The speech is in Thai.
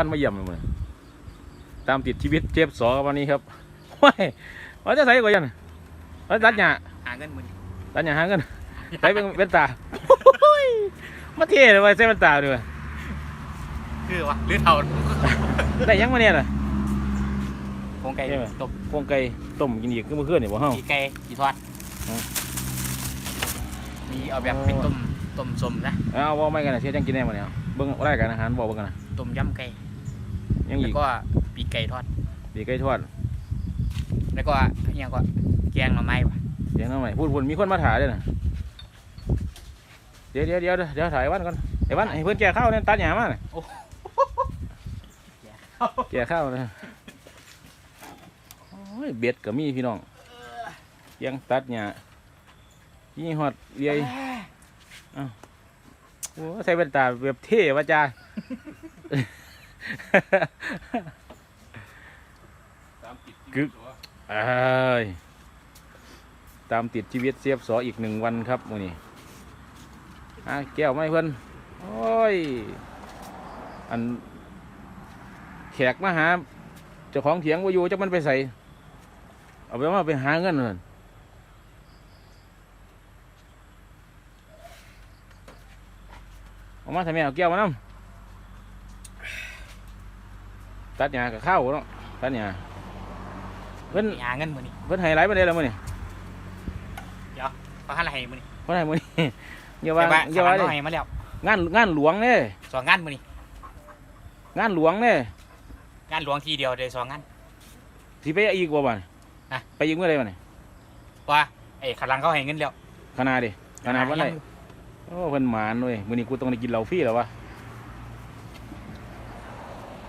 ท่านมาเยี่ยมเลยตามติดชีวิตเจ็บสอวันนี้ครับว้ายว่าจะใส่กว่ายันว่าตัดหญ้าหาเงินมือตัดหญ้าหาเงินใส่เป็นเป็นตาโอ้ยมาเท่เลยว่ะใส่เป็นตาด้วยคือวะหรือเท่าได้ยังมาเนี่ยล่ะโครงไก่ใช่ไหมตบโครงไก่ต้มกินอีกก็เมื่อคืนนี่บ่เฮากีไก่กีทอดอืมมีเอาแบบเป็นต้มต้มสมนะเอาว่าไม่กันนะเชียยังกินได้มาเนี่ยเบิ่งรายการอาหารบอกเบิ่งกันนะต้มยำไก่ ยังแล้อีวกก็ปีกไก่ทอด ปีกไก่ทอดแล้วก็อันนี้ก็แกงหน่อไม้ว่ะเสียงน้องใหม่พูดพูดมีคนมาถ่ายด้วยนะเดี๋ยวเดี๋ยวเดี๋ยวเดี๋ยวถ่ายไอ้วันก่อนไอ้วันให้เพื่อนแก่ข้าวเนี่ยตัดหญ้ามาน่ะแก่ข้าวนะโอ้ยเบ็ดก็มีพี่น้องยังตัดหญ้ายี่หอดเรียย โอ้ใส่แว่นตาแบบเท่วะจ้า กึกเอ้ยตามติดชีวิตเสียบสออีกหนึ่งวันครับมือนี้อะแก้วไม่เพื่อนโอ้ย อัน แขกมาหาเจ้าของเถียงว่าอยู่จักมันไปใส่ เอาไปมาไปหาเงินเลยเอามาทำไมเอาแก้วมาน้ำ ตัดหญ้ากับข้าวเนาะตัดหญ้าเพิ่นหาเงินมือนี่เพิ่นให้ไลฟ์มาได้แล้วมื้อนี้เขาหันอะไรให้มือนี่เพิ่นให้มื้อนี้อย่าแต่ว่าว่าอย่าขาว่าหันเลยเขาให้มาแล้วงานงานหลวงเด้สองงานมือนี่งานหลวงเด้งานหลวงทีเดียวเลยสองงานสิไปอีกบ่บัดนี้ฮะไปอีกเมื่อใดบัดนี้ว่าไอ้ขลังเขาให้เงินแล้วคณะดิคณะวันไหนโอ้เพิ่นหมานเว้ยมื้อนี้กูต้องได้กินเหล้าฟรีแล้ววะ